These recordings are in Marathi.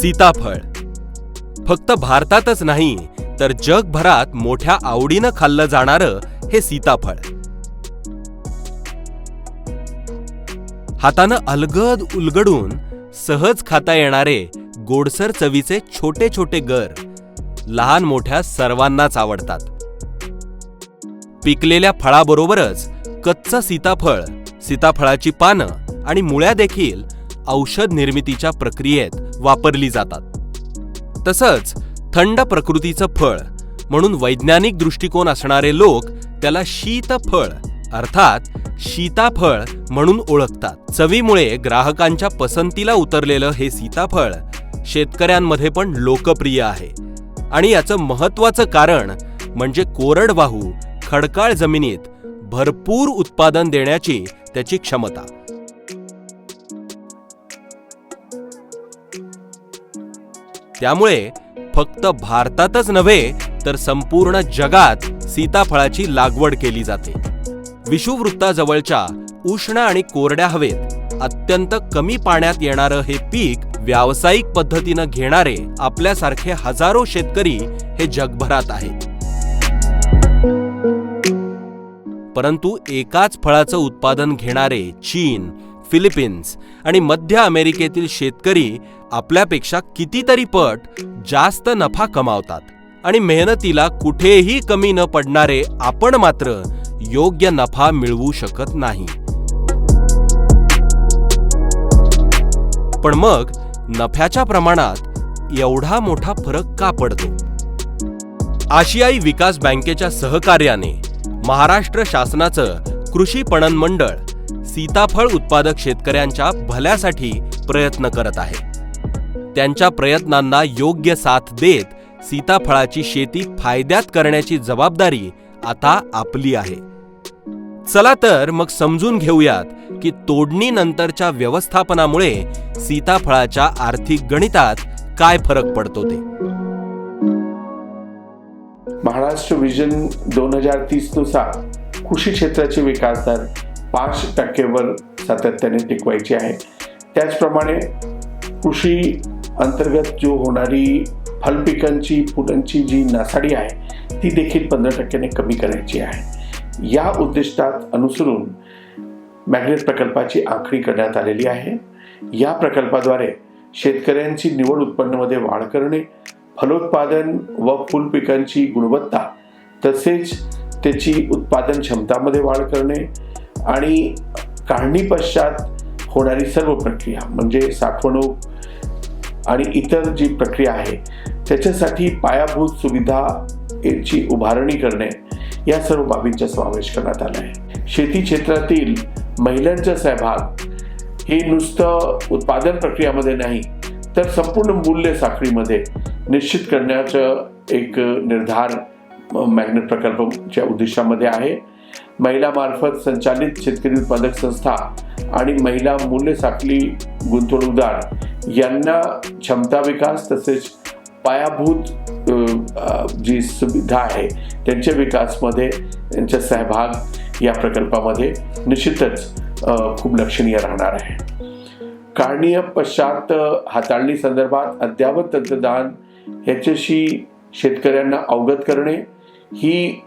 सीताफळ. फक्त भारतातच नाही तर जगभरात मोठ्या आवडीनं खाल्लं जाणारं हे सीताफळ. हातानं अलगद उलगडून सहज खाता येणारे गोडसर चवीचे छोटे छोटे गर लहान मोठ्या सर्वांनाच आवडतात. पिकलेल्या फळाबरोबरच कच्चं सीताफळ सीताफळाची पानं आणि मुळ्या देखील औषध निर्मितीच्या प्रक्रियेत वापरली जातात. तसंच थंड प्रकृतीचं फळ म्हणून वैज्ञानिक दृष्टिकोन असणारे लोक त्याला शीतफळ अर्थात सीताफळ म्हणून ओळखतात. चवीमुळे ग्राहकांच्या पसंतीला उतरलेलं हे सीताफळ शेतकऱ्यांमध्ये पण लोकप्रिय आहे. आणि याचं महत्वाचं कारण म्हणजे कोरडवाहू खडकाळ जमिनीत भरपूर उत्पादन देण्याची त्याची क्षमता. त्यामुळे फक्त भारतातच नव्हे तर संपूर्ण जगात सीताफळाची लागवड केली जाते. विषुववृत्ताजवळच्या उष्ण आणि कोरड्या हवेत अत्यंत कमी पाण्यात येणारं हे पीक व्यावसायिक पद्धतीनं घेणारे आपल्यासारखे हजारो शेतकरी हे जगभरात आहेत. परंतु एकाच फळाचं उत्पादन घेणारे चीन फिलिपिन्स आणि मध्य अमेरिकेतील शेतकरी आपल्यापेक्षा कितीतरी पट जास्त नफा कमावतात. आणि मेहनतीला कुठेही कमी न पडणारे आपण मात्र योग्य नफा मिळवू शकत नाही. पण मग नफ्याच्या प्रमाणात एवढा मोठा फरक का पडतो? आशियाई विकास बँकेच्या सहकार्याने महाराष्ट्र शासनाचं कृषी पणन मंडळ सीताफळ उत्पादक शेतकऱ्यांच्या भल्यासाठी प्रयत्न करत आहे. त्यांच्या प्रयत्नांना योग्य साथ देत सीताफळाची शेती फायद्यात करण्याची जबाबदारी आता आपली आहे. चला तर मग समजून घेऊयात की तोडणीनंतरच्या व्यवस्थापनामुळे सीताफळाच्या आर्थिक गणितात काय फरक पडतो ते. महाराष्ट्र विजन दोन हजार तीसनुसार कृषी क्षेत्राचे विकास दर पाच टक्केवर सातत्याने टिकवायची आहे. त्याचप्रमाणे कृषी अंतर्गत जो होणारी फलपिकांची फुलांची जी नासाडी आहे ती देखील पंधरा टक्क्याने कमी करायची आहे. या उद्दिष्टात अनुसरून मॅग्नेट प्रकल्पाची आखणी करण्यात आलेली आहे. या प्रकल्पाद्वारे शेतकऱ्यांची निवड उत्पन्नामध्ये वाढ करणे फलोत्पादन व फुलपिकांची गुणवत्ता तसेच त्याची उत्पादन क्षमतामध्ये वाढ करणे आणि काढणी पश्चात होणारी सर्व प्रक्रिया म्हणजे साठवणूक आणि इतर जी प्रक्रिया आहे त्याच्यासाठी पायाभूत सुविधा ची उभारणी करणे या सर्व बाबींचा समावेश करण्यात आला आहे. शेती क्षेत्रातील महिलांचा सहभाग हे नुसतं उत्पादन प्रक्रियामध्ये नाही तर संपूर्ण मूल्य साखळीमध्ये निश्चित करण्याचं एक निर्धार मॅग्नेट प्रकल्पच्या उद्देशामध्ये आहे. महिलामार्फत संचालित शेतकरी उत्पादक संस्था आणि महिला मूल्य साखळी गुंतवणूकदार यांना क्षमता विकास तसेच पायाभूत जी सुविधा आहे त्यांच्या विकासमध्ये त्यांचा सहभाग या प्रकल्पामध्ये निश्चितच खूप लक्षणीय राहणार आहे. कारणीय पश्चात हाताळणी संदर्भात अद्यावत तंत्रज्ञान ह्याच्याशी शेतकऱ्यांना अवगत करणे ही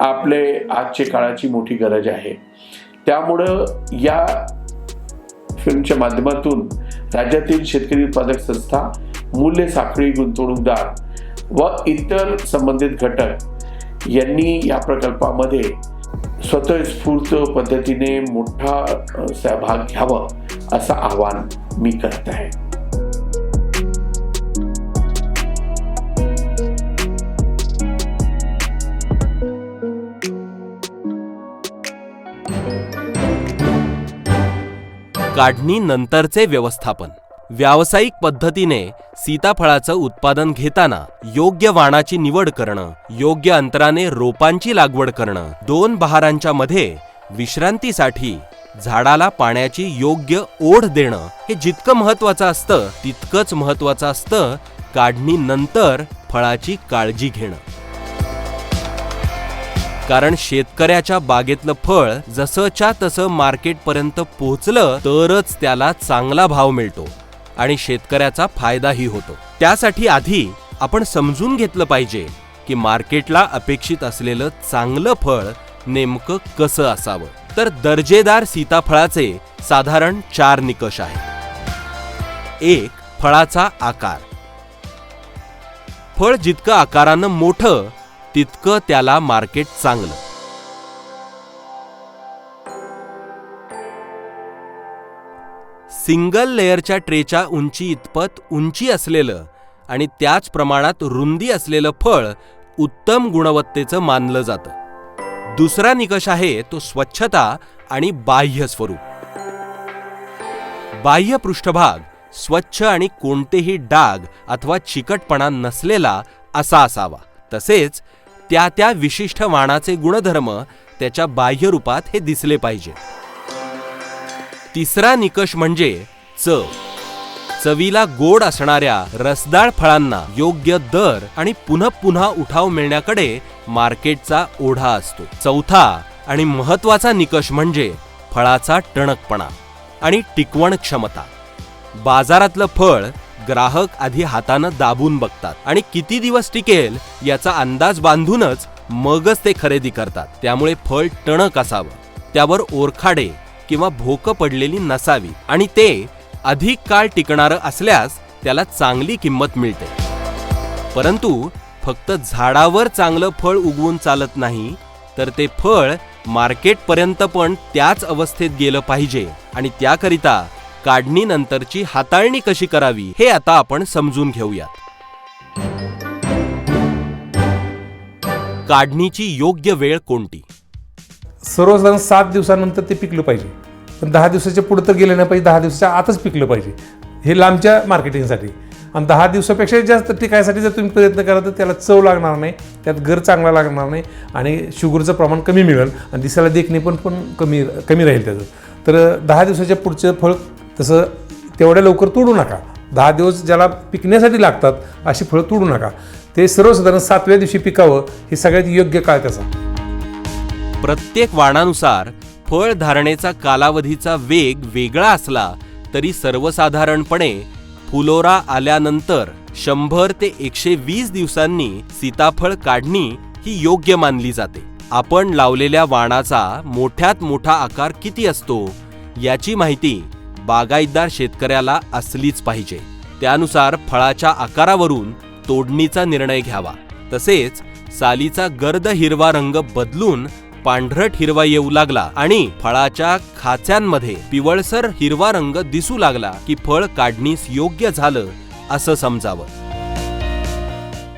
आपले आजच्या काळाची मोठी गरज आहे. त्यामुळं या फिल्मच्या माध्यमातून राज्यातील शेतकरी उत्पादक संस्था मूल्य साखळी गुंतवणूकदार व इतर संबंधित घटक यांनी या प्रकल्पामध्ये स्वतःस्फूर्त पद्धतीने मोठा सहभाग घ्यावा असं आवाहन मी करत आहे. काढणी नंतरचे व्यवस्थापन. व्यावसायिक पद्धतीने सीताफळाचं उत्पादन घेताना योग्य वाणाची निवड करणं योग्य अंतराने रोपांची लागवड करणं दोन बहारांच्या मध्ये विश्रांतीसाठी झाडाला पाण्याची योग्य ओढ देणं हे जितकं महत्वाचं असतं तितकंच महत्वाचं असतं काढणीनंतर फळाची काळजी घेणं. कारण शेतकऱ्याच्या बागेतलं फळ जसंच्या तसं मार्केटपर्यंत पोहोचलं तरच त्याला चांगला भाव मिळतो आणि शेतकऱ्याचा फायदाही होतो. त्यासाठी आधी आपण समजून घेतलं पाहिजे की मार्केटला अपेक्षित असलेलं चांगलं फळ नेमकं कसं असावं. तर दर्जेदार सीताफळाचे साधारण चार निकष आहेत. एक फळाचा आकार. फळ जितकं आकारानं मोठं तितकं त्याला मार्केट चांगलं. सिंगल लेअरच्या ट्रेच्या उंची इतपत उंची असलेलं आणि त्याच प्रमाणात रुंदी असलेलं फळ उत्तम गुणवत्तेचं मानलं जातं. दुसरा निकष आहे तो स्वच्छता आणि बाह्य स्वरूप. बाह्य पृष्ठभाग स्वच्छ आणि कोणतेही डाग अथवा चिकटपणा नसलेला असा असावा. तसेच त्या त्या विशिष्ट वाणाचे गुणधर्म त्याच्या बाह्य रूपात हे दिसले पाहिजे. तिसरा निकष म्हणजे चव चवीला गोड असणाऱ्या रसदाळ फळांना योग्य दर आणि पुन्हा पुन्हा उठाव मिळण्याकडे मार्केटचा ओढा असतो. चौथा आणि महत्त्वाचा निकष म्हणजे फळाचा टणकपणा आणि टिकवण क्षमता. बाजारातलं फळ ग्राहक आधी हातानं दाबून बघतात आणि किती दिवस टिकेल याचा अंदाज बांधूनच मगच ते खरेदी करतात. त्यामुळे फळ टणक असावं. त्यावर ओरखाडे किंवा भोकं पडलेली नसावी आणि ते अधिक काळ टिकणारं असल्यास त्याला चांगली किंमत मिळते. परंतु फक्त झाडावर चांगलं फळ उगवून चालत नाही तर ते फळ मार्केटपर्यंत पण त्याच अवस्थेत गेलं पाहिजे आणि त्याकरिता काढणीनंतरची हाताळणी कशी करावी हे आता आपण समजून घेऊयात. काढणीची योग्य वेळ कोणती? सर्वसाधारण सात दिवसानंतर ते पिकलं पाहिजे. पण दहा दिवसाच्या पुढे तर गेलं नाही पाहिजे दहा दिवसाच्या आतच पिकलं पाहिजे. हे लांबच्या मार्केटिंगसाठी. आणि दहा दिवसापेक्षा जास्त टिकायसाठी जर तुम्ही प्रयत्न करा तर त्याला चव लागणार नाही त्यात घर चांगला लागणार नाही आणि शुगरचं प्रमाण कमी मिळेल आणि दिसायला देखणे पण पण कमी कमी राहील त्याचं. तर दहा दिवसाच्या पुढचं फळ तसं तेवढ्या लवकर तोडू नका. दहा दिवस ज्याला पिकण्यासाठी लागतात अशी फळं तोडू नका. ते सर्वसाधारण सातव्या दिवशी पिकावं हे सगळ्यात योग्य काळ त्याचा. प्रत्येक वाणानुसार फळ धारणेचा कालावधीचा वेग वेगळा असला तरी सर्वसाधारणपणे फुलोरा आल्यानंतर शंभर ते एकशे वीस दिवसांनी सीताफळ काढणी ही योग्य मानली जाते. आपण लावलेल्या वाणाचा मोठ्यात मोठा आकार किती असतो याची माहिती बागायतदार शेतकऱ्याला असलीच पाहिजे. त्यानुसार फळाच्या आकारावरून तोडणीचा निर्णय घ्यावा. तसेच सालीचा गर्द हिरवा रंग बदलून पांढरट हिरवा येऊ लागला आणि फळाच्या खाच्यांमध्ये पिवळसर हिरवा रंग दिसू लागला की फळ काढणीस योग्य झालं असं समजावं.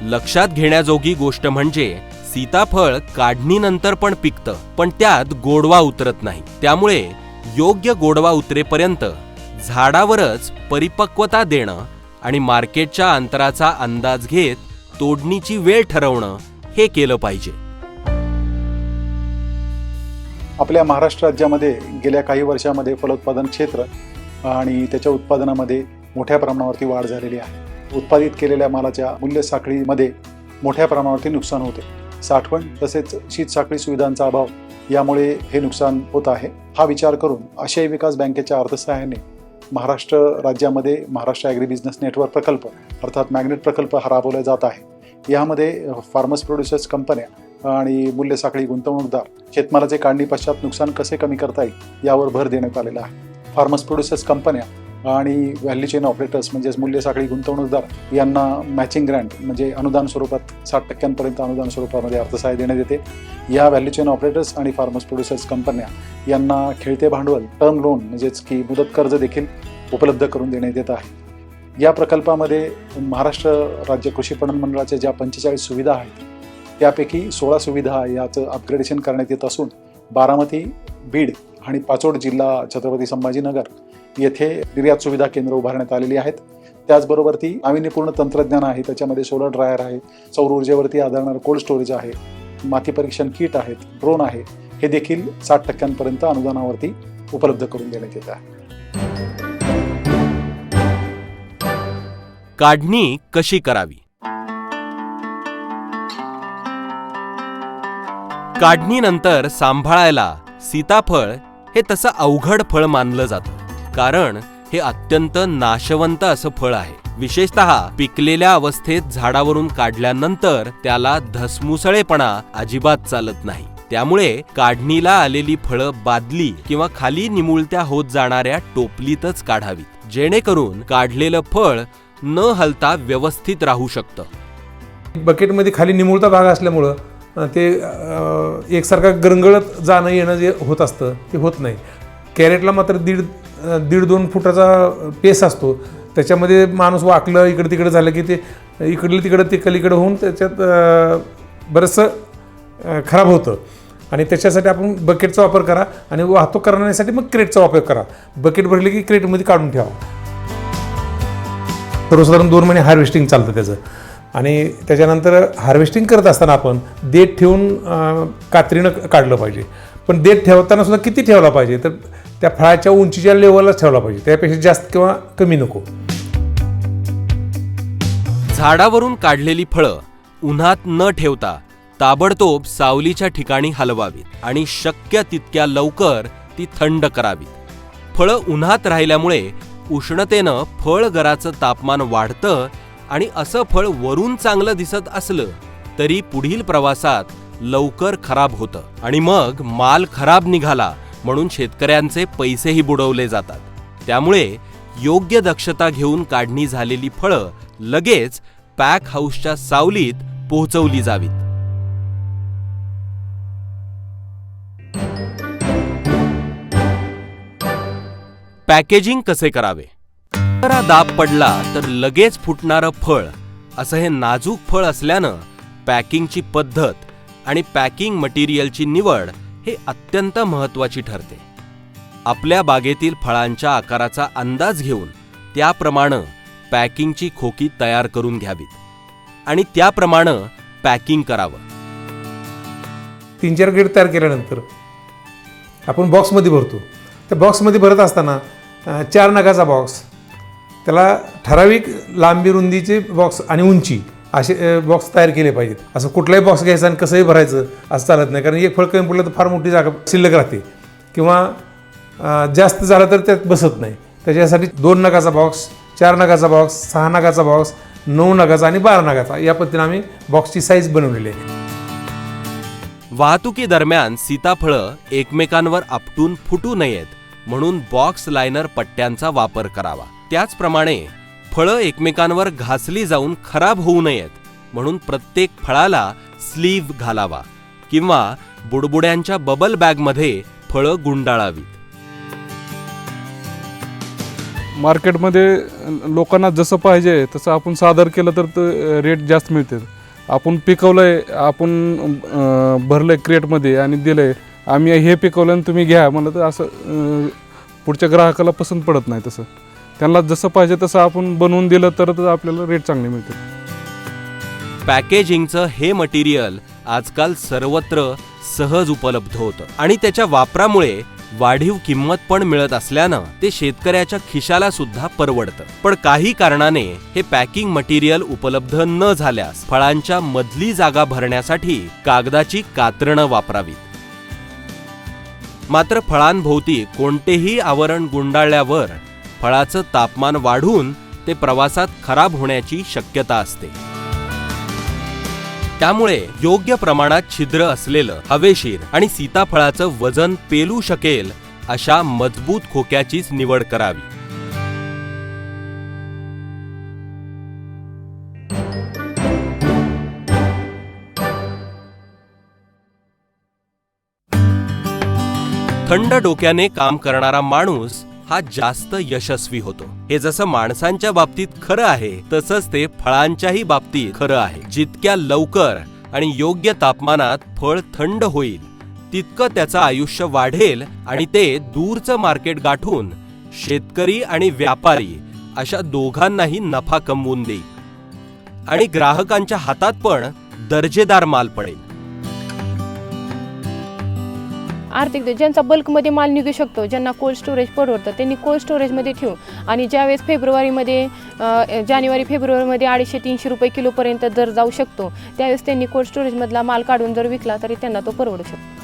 लक्षात घेण्याजोगी गोष्ट म्हणजे सीताफळ काढणीनंतर पण पिकतं पण त्यात गोडवा उतरत नाही. त्यामुळे योग्य गोडवा उतरेपर्यंत झाडावरच परिपक्वता देणं आणि मार्केटच्या अंतराचा अंदाज घेत तोडणीची वेळ ठरवणं हे केलं पाहिजे. आपल्या महाराष्ट्र राज्यामध्ये गेल्या काही वर्षामध्ये फलोत्पादन क्षेत्र आणि त्याच्या उत्पादनामध्ये मोठ्या प्रमाणावरती वाढ झालेली आहे. उत्पादित केलेल्या मालाच्या मूल्य साखळीमध्ये मोठ्या प्रमाणावरती नुकसान होते. साठवण तसेच शीत साखळी सुविधांचा अभाव यामुळे हे नुकसान होत आहे. हा विचार करून आशियाई विकास बँकेच्या अर्थसहाय्याने महाराष्ट्र राज्यामध्ये महाराष्ट्र ॲग्री बिझनेस नेटवर्क प्रकल्प अर्थात मॅग्नेट प्रकल्प हा राबवला जात आहे. यामध्ये फार्मर्स प्रोड्युसर्स कंपन्या आणि मूल्य साखळी गुंतवणूकदार शेतमालाचे काढणी पश्चात नुकसान कसे कमी करता येईल यावर भर देण्यात आलेला आहे. फार्मर्स प्रोड्युसर्स कंपन्या आणि व्हॅल्यू चेन ऑपरेटर्स म्हणजेच मूल्य साखळी गुंतवणूकदार यांना मॅचिंग ग्रँट म्हणजे अनुदान स्वरूपात साठ टक्क्यांपर्यंत अनुदान स्वरूपामध्ये अर्थसहाय्य देण्यात येते. या व्हॅल्यू चेन ऑपरेटर्स आणि फार्मर्स प्रोड्युसर्स कंपन्या यांना खेळते भांडवल टर्म लोन म्हणजेच की मुदत कर्ज देखील उपलब्ध करून देण्यात येत आहे. या प्रकल्पामध्ये महाराष्ट्र राज्य कृषी पणन मंडळाच्या ज्या पंचेचाळीस सुविधा आहेत त्यापैकी सोळा सुविधा याचं अपग्रेडेशन करण्यात येत असून बारामती बीड आणि पाचोड जिल्हा छत्रपती संभाजीनगर येथे निर्यात सुविधा केंद्र उभारण्यात आलेली आहेत. त्याचबरोबर ती नाविन्यपूर्ण तंत्रज्ञान आहे. त्याच्यामध्ये सोलर ड्रायर आहे सौर ऊर्जेवरती आधारणारं कोल्ड स्टोरेज आहे माती परीक्षण किट आहेत ड्रोन आहे. हे देखील साठ टक्क्यांपर्यंत अनुदानावरती उपलब्ध करून देण्यात येत आहे. काढणी कशी करावी? काढणीनंतर सांभाळायला सीताफळ हे तसं अवघड फळ मानलं जातं. कारण हे अत्यंत नाशवंत असं फळ आहे. विशेषतः पिकलेल्या अवस्थेत झाडावरून काढल्यानंतर त्याला धसमुसळेपणा अजिबात चालत नाही. त्यामुळे काढणीला आलेली फळं बादली किंवा खाली निमुळत्या होत जाणाऱ्या टोपलीतच काढावीत. जेणेकरून काढलेलं फळ न हलता व्यवस्थित राहू शकतं. बकेटमध्ये खाली निमुळता भाग असल्यामुळं ते एकसारखा गरंगळत जाणं येणं जे होत असतं ते होत नाही. कॅरेटला मात्र दीड दीड दोन फुटाचा पेस असतो. त्याच्यामध्ये माणूस वाकलं इकडं तिकडं झालं की ते इकडलं तिकडं ते कलीकडं होऊन त्याच्यात बरंचसं खराब होतं. आणि त्याच्यासाठी आपण बकेटचा वापर करा आणि वाहतूक करण्यासाठी मग क्रेटचा वापर करा. बकेट भरले की क्रेटमध्ये काढून ठेवा. सर्वसाधारण दोन महिने हार्वेस्टिंग चालतं त्याचं. आणि त्याच्यानंतर हार्वेस्टिंग करत असताना आपण देठ ठेवून कात्रीनं काढलं पाहिजे. पण देठ ठेवताना सुद्धा किती ठेवला पाहिजे? तर त्या फळाच्या उंचीच्या लेवललाच ठेवला पाहिजे. त्यापेक्षा जास्त किंवा कमी नको. झाडावरून काढलेली फळं उन्हात न ठेवता ताबडतोब सावलीच्या ठिकाणी हलवावीत आणि शक्य तितक्या लवकर ती थंड करावीत. फळं उन्हात राहिल्यामुळे उष्णतेनं फळ घराचं तापमान वाढतं आणि असं फळ वरून चांगलं दिसत असलं तरी पुढील प्रवासात लवकर खराब होतं. आणि मग माल खराब निघाला म्हणून शेतकऱ्यांचे पैसेही बुडवले जातात. त्यामुळे योग्य दक्षता घेऊन काढणी झालेली फळं लगेच पॅक हाऊसच्या सावलीत पोहोचवली जावीत. पॅकेजिंग कसे करावे? जरा दाब पडला तर लगेच फुटणारं फळ असं हे नाजूक फळ असल्यानं पॅकिंगची पद्धत आणि पॅकिंग मटेरियलची निवड हे अत्यंत महत्त्वाची ठरते. आपल्या बागेतील फळांच्या आकाराचा अंदाज घेऊन त्याप्रमाणे पॅकिंगची खोकी तयार करून घ्यावीत आणि त्याप्रमाणे पॅकिंग करावं. तीन चार ग्रेड तयार केल्यानंतर आपण बॉक्समध्ये भरतो. त्या बॉक्समध्ये भरत असताना चार नगाचा बॉक्स त्याला ठराविक लांबी रुंदीचे बॉक्स आणि उंची असे बॉक्स तयार केले पाहिजेत. असं कुठलाही बॉक्स घ्यायचा आणि कसंही भरायचं असं चालत नाही. कारण एक फळ कमी पडलं तर फार मोठी जागा शिल्लक राहते. किंवा जास्त झालं तर त्यात बसत नाही. त्याच्यासाठी दोन नगाचा बॉक्स चार नगाचा बॉक्स सहा नगाचा बॉक्स नऊ नगाचा आणि बारा नगाचा. या पद्धतीने आम्ही बॉक्सची साईज बनवलेली आहे. वाहतुकीदरम्यान सीताफळं एकमेकांवर आपटून फुटू नयेत म्हणून बॉक्स लायनर पट्ट्यांचा वापर करावा. त्याचप्रमाणे फळं एकमेकांवर घासली जाऊन खराब होऊ नयेत म्हणून प्रत्येक फळाला स्लीव्ह घालावा किंवा बुडबुड्यांच्या बबल बॅगमध्ये फळं गुंडाळावीत. मार्केटमध्ये लोकांना जसं पाहिजे तसं आपण सादर केलं तर रेट जास्त मिळते आपण पिकवलंय आपण भरलं भरलंय क्रेटमध्ये आणि दिलंय. आम्ही हे पिकवलं आणि तुम्ही घ्या. म्हणलं तर असं पुढच्या ग्राहकाला पसंत पडत नाही तसं. त्यांना जसं पाहिजे तसं आपण बनवून दिलं तरच आपल्याला रेट चांगले मिळतील पॅकेजिंगचं हे मटेरियल आजकाल सर्वत्र सहज उपलब्ध होतं. आणि त्याच्या वापरामुळे वाढीव किंमत पण मिळत असल्यानं ते शेतकऱ्याच्या खिशाला सुद्धा परवडतं. पण काही कारणाने हे पॅकिंग मटेरियल उपलब्ध न झाल्यास फळांच्या मधली जागा भरण्यासाठी कागदाची कातरणं वापरावीत. मात्र फळांभोवती कोणतेही आवरण गुंडाळल्यावर फळाचं तापमान वाढून ते प्रवासात खराब होण्याची शक्यता असते. त्यामुळे योग्य प्रमाणात छिद्र असलेलं हवेशीर आणि सीताफळाचं वजन पेलू शकेल अशा मजबूत खोक्याचीच निवड करावी. थंड डोक्याने काम करणारा माणूस हा जास्त यशस्वी होतो. हे जसं माणसांच्या बाबतीत खरं आहे तसंच ते फळांच्याही बाबतीत खरं आहे. जितक्या लवकर आणि योग्य तापमानात फळ थंड होईल तितकं त्याचं आयुष्य वाढेल आणि ते दूरचं मार्केट गाठून शेतकरी आणि व्यापारी अशा दोघांनाही नफा कमवून देईल. आणि ग्राहकांच्या हातात पण दर्जेदार माल पडेल. आर्थिक ज्यांचा बल्कमध्ये माल निघू शकतो ज्यांना कोल्ड स्टोरेज परवडतं त्यांनी कोल्ड स्टोरेजमध्ये ठेवू आणि ज्यावेळेस फेब्रुवारीमध्ये जानेवारी फेब्रुवारीमध्ये अडीचशे तीनशे रुपये किलोपर्यंत दर जाऊ शकतो त्यावेळेस त्यांनी कोल्ड स्टोरेजमधला माल काढून जर विकला तरी त्यांना तो परवडू शकतो.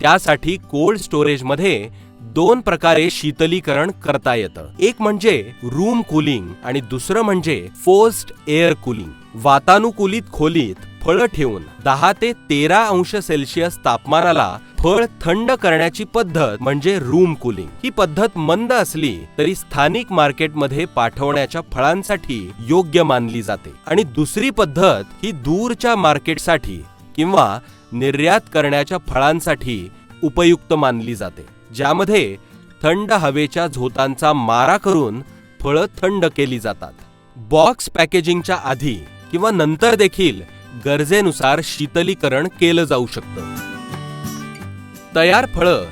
त्यासाठी कोल्ड स्टोरेजमध्ये दोन प्रकारे शीतलीकरण करता येतं. एक म्हणजे रूम कुलिंग आणि दुसरं म्हणजे फोर्स्ड एअर कुलिंग वातानुकूलित खोलीत फळं ठेवून दहा ते तेरा अंश सेल्सिअस तापमानाला फळ थंड करण्याची पद्धत म्हणजे रूम कुलिंग. ही पद्धत मंद असली तरी स्थानिक मार्केटमध्ये पाठवण्याच्या फळांसाठी योग्य मानली जाते. आणि दुसरी पद्धत ही दूरच्या मार्केटसाठी किंवा निर्यात करण्याच्या फळांसाठी उपयुक्त मानली जाते ज्यामध्ये थंड हवेच्या झोतांचा मारा करून फळं थंड केली जातात. बॉक्स पॅकेजिंगच्या आधी किंवा नंतर देखील गरजेनुसार शीतलीकरण केलं जाऊ शकतं. तयार फळं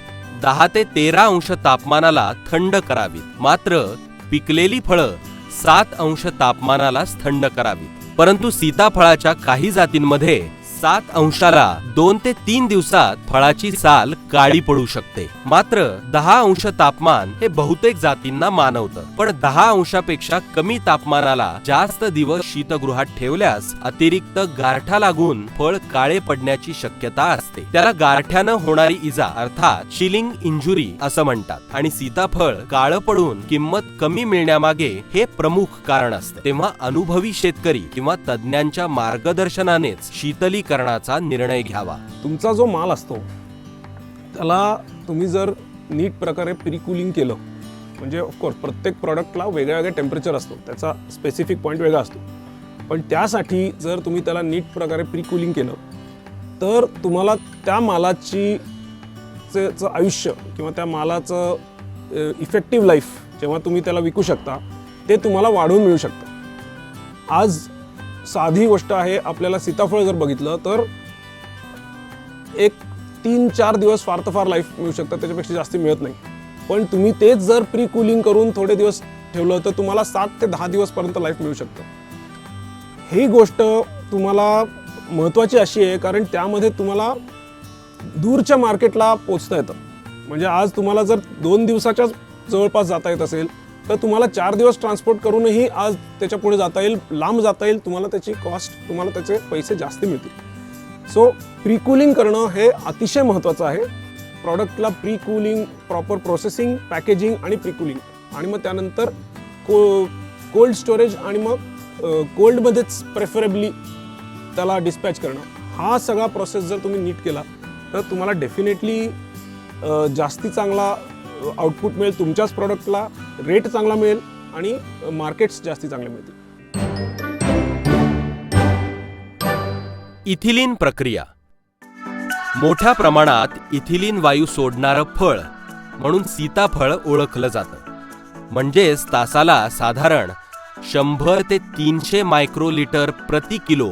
दहा ते तेरा अंश तापमानाला थंड करावीत. मात्र पिकलेली फळं सात अंश तापमानालाच थंड करावीत. परंतु सीताफळाच्या काही जातींमध्ये सात अंशाला दोन ते तीन दिवसात फळाची साल काळी पडू शकते. मात्र दहा अंश तापमान हे बहुतेक जातींना मानवतं. पण दहा अंशापेक्षा कमी तापमानाला जास्त दिवस शीतगृहात ठेवल्यास अतिरिक्त गारठा लागून फळ काळे पडण्याची शक्यता असते. त्याला गारठ्यानं होणारी इजा अर्थात चिलिंग इंजुरी असं म्हणतात. आणि सीताफळ काळं पडून किंमत कमी मिळण्यामागे हे प्रमुख कारण असते. तेव्हा अनुभवी शेतकरी किंवा तज्ज्ञांच्या मार्गदर्शनानेच करण्याचा निर्णय घ्यावा. तुमचा जो माल असतो त्याला तुम्ही जर नीट प्रकारे प्रिकुलिंग केलं म्हणजे ऑफकोर्स प्रत्येक प्रॉडक्टला वेगळ्या वेगळ्या टेम्परेचर असतो त्याचा स्पेसिफिक पॉईंट वेगळा असतो. पण त्यासाठी जर तुम्ही त्याला नीट प्रकारे प्रिकुलिंग केलं तर तुम्हाला त्या मालाची चं आयुष्य किंवा त्या मालाचं इफेक्टिव्ह लाईफ जेव्हा तुम्ही त्याला विकू शकता ते तुम्हाला वाढवून मिळू शकतं. आज साधी गोष्ट आहे आपल्याला सीताफळ जर बघितलं तर एक तीन चार दिवस फार तर फार लाईफ मिळू शकतात त्याच्यापेक्षा जास्त मिळत नाही. पण तुम्ही तेच जर प्री कुलिंग करून थोडे दिवस ठेवलं तर तुम्हाला सात ते दहा दिवसपर्यंत लाईफ मिळू शकतं. ही गोष्ट तुम्हाला महत्त्वाची अशी आहे कारण त्यामध्ये तुम्हाला दूरच्या मार्केटला पोचता येतं. म्हणजे आज तुम्हाला जर दोन दिवसाच्या जवळपास जाता येत असेल तर तुम्हाला चार दिवस ट्रान्सपोर्ट करूनही आज त्याच्या पुढे जाता येईल लांब जाता येईल तुम्हाला त्याची कॉस्ट तुम्हाला त्याचे पैसे जास्त मिळतील. सो प्रिकूलिंग करणं हे अतिशय महत्त्वाचं आहे. प्रॉडक्टला प्रिकूलिंग प्रॉपर प्रोसेसिंग पॅकेजिंग आणि प्रिकूलिंग आणि मग त्यानंतर को कोल्ड स्टोरेज आणि मग कोल्डमध्येच प्रेफरेबली त्याला डिस्पॅच करणं. हा सगळा प्रोसेस जर तुम्ही नीट केला तर तुम्हाला डेफिनेटली जास्ती चांगला आउटपुट मिळेल तुमच्याच प्रॉडक्टला रेट चांगला मिळेल आणि मार्केट्स जास्ती चांगले मिळतील. इथिलीन प्रक्रिया. मोठ्या प्रमाणात इथिलीन वायू सोडणारं फळ म्हणून सीताफळ ओळखलं जातं. म्हणजेच तासाला साधारण शंभर ते तीनशे मायक्रोलिटर प्रति किलो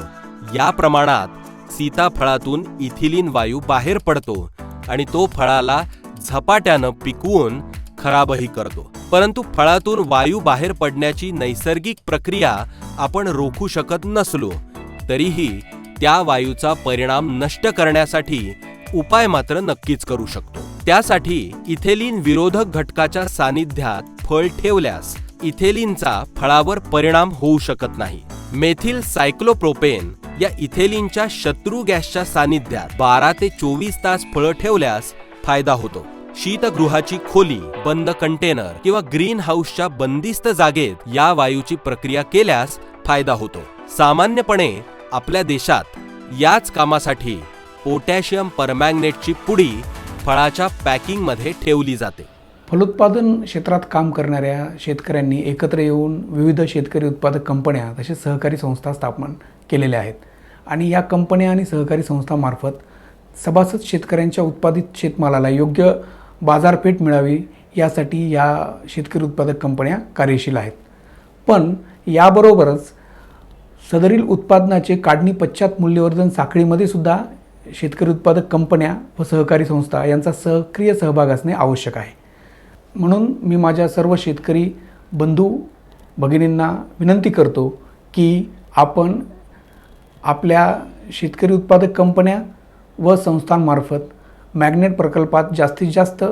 या प्रमाणात सीताफळातून इथिलीन वायू बाहेर पडतो आणि तो फळाला झपाट्यानं पिकवून खराबही करतो. परंतु फळातून वायू बाहेर पडण्याची नैसर्गिक प्रक्रिया आपण रोखू शकत नसलो तरीही त्या वायूचा परिणाम नष्ट करण्यासाठी उपाय मात्र नक्कीच करू शकतो. त्यासाठी इथेलिन विरोधक घटकाच्या सानिध्यात फळ ठेवल्यास इथेलिनचा फळावर परिणाम होऊ शकत नाही. मेथिल सायक्लोप्रोपेन या इथेलिनच्या शत्रू गॅसच्या सानिध्यात बारा ते चोवीस तास फळं ठेवल्यास फायदा होतो. शीतगृहाची खोली बंद कंटेनर किंवा ग्रीन हाऊसच्या बंदिस्त जागेत या वायूची प्रक्रिया केल्यास फायदा होतो. सामान्यपणे आपल्या देशात याच कामासाठी पोटॅशियम परमॅग्नेटची पुडी फळाच्या पॅकिंगमध्ये ठेवली जाते. फलोत्पादन क्षेत्रात काम करणाऱ्या शेतकऱ्यांनी एकत्र येऊन विविध शेतकरी उत्पादक कंपन्या तसेच सहकारी संस्था स्थापन केलेल्या आहेत. आणि या कंपन्या आणि सहकारी संस्थांमार्फत सभासद शेतकऱ्यांच्या उत्पादित शेतमालाला योग्य बाजारपेठ मिळावी यासाठी या शेतकरी उत्पादक कंपन्या कार्यशील आहेत. पण याबरोबरच सदरील उत्पादनाचे काढणी पश्चात मूल्यवर्धन साखळीमध्ये सुद्धा शेतकरी उत्पादक कंपन्या व सहकारी संस्था यांचा सक्रिय सहभाग असणे आवश्यक आहे. म्हणून मी माझ्या सर्व शेतकरी बंधू भगिनींना विनंती करतो की आपण आपल्या शेतकरी उत्पादक कंपन्या व संस्थांमार्फत मॅग्नेट प्रकल्पात जास्तीत जास्त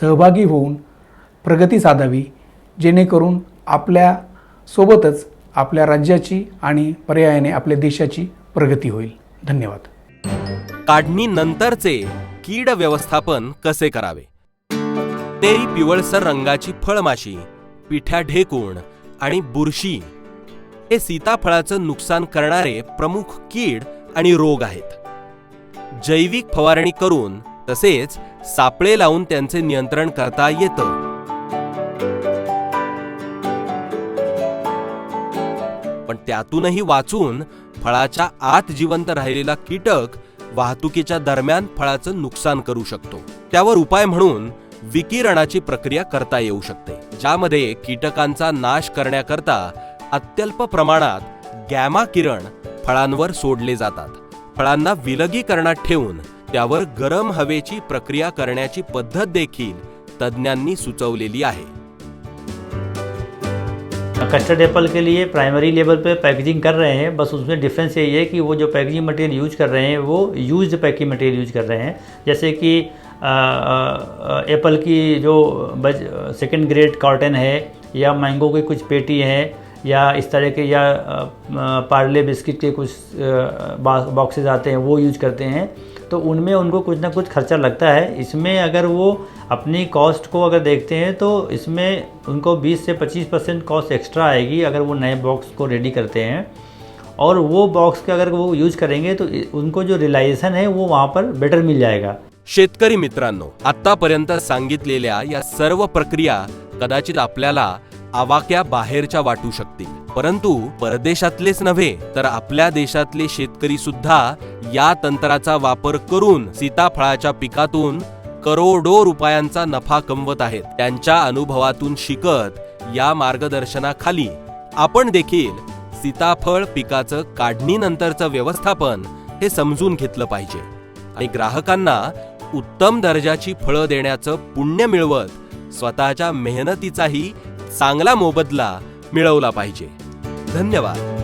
सहभागी होऊन प्रगती साधावी जेणेकरून आपल्या सोबतच आपल्या राज्याची आणि पर्यायाने आपल्या देशाची प्रगती होईल. धन्यवाद. काढणी नंतरचे कीड व्यवस्थापन कसे करावे? तेरी पिवळसर रंगाची फळमाशी पिठ्या ढेकूण आणि बुरशी हे सीताफळाचं नुकसान करणारे प्रमुख कीड आणि रोग आहेत. जैविक फवारणी करून तसेच सापळे लावून त्यांचे नियंत्रण करता येतं. पण त्यातूनही वाचून फळाच्या आत जिवंत राहिलेला कीटक वाहतुकीच्या दरम्यान फळाचं नुकसान करू शकतो. त्यावर उपाय म्हणून विकिरणाची प्रक्रिया करता येऊ शकते ज्यामध्ये कीटकांचा नाश करण्याकरता अत्यल्प प्रमाणात गॅमा किरण फळांवर सोडले जातात. फळांना विलगीकरणात ठेवून त्यावर गरम हवेची प्रक्रिया करण्याची पद्धत देखील तज्ज्ञांनी सुचवलेली आहे. कस्टर्ड एप्पल के लिए प्राइमरी लेवल पे पैकेजिंग कर रहे हैं, बस उसमें डिफरेंस यही है कि वो जो पैकेजिंग मटेरियल यूज़ कर रहे हैं, वो यूज्ड पैकिंग मटेरियल यूज़ कर रहे हैं। जैसे कि एप्पल की जो सेकेंड ग्रेड कॉटन है, या मैंगो की कुछ पेटी है या इस तरह के, या पार्ले बिस्किट के कुछ बॉक्सेस आते हैं, वो यूज़ करते हैं। तो उनमें उनको कुछ ना कुछ खर्चा लगता है। इसमें अगर वो अपनी कॉस्ट को अगर देखते हैं तो इसमें उनको 20 से 25 परसेंट कॉस्ट एक्स्ट्रा आएगी अगर वो नए बॉक्स को रेडी करते हैं। और वो बॉक्स का अगर वो यूज़ करेंगे तो उनको जो रिलाइजेशन है, वो वहाँ पर बेटर मिल जाएगा। शेतकरी मित्रांनो, आतापर्यंत सांगितलेल्या या सर्व प्रक्रिया कदाचित आपल्याला आवाक्या बाहेरच्या वाटू शकतील. परंतु परदेशातलेच नव्हे तर आपल्या देशातले शेतकरी सुद्धा या तंत्राचा वापर करून सीताफळाच्या पिकातून करोडो रुपयांचा नफा कमवत आहेत. त्यांच्या अनुभवातून शिकत या मार्गदर्शनाखाली आपण देखील सीताफळ पिकाचं काढणीनंतरचं व्यवस्थापन हे समजून घेतलं पाहिजे. आणि ग्राहकांना उत्तम दर्जाची फळं देण्याचं पुण्य मिळवत स्वतःच्या मेहनतीचाही चांगला मोबदला मिळवला पाहिजे. धन्यवाद.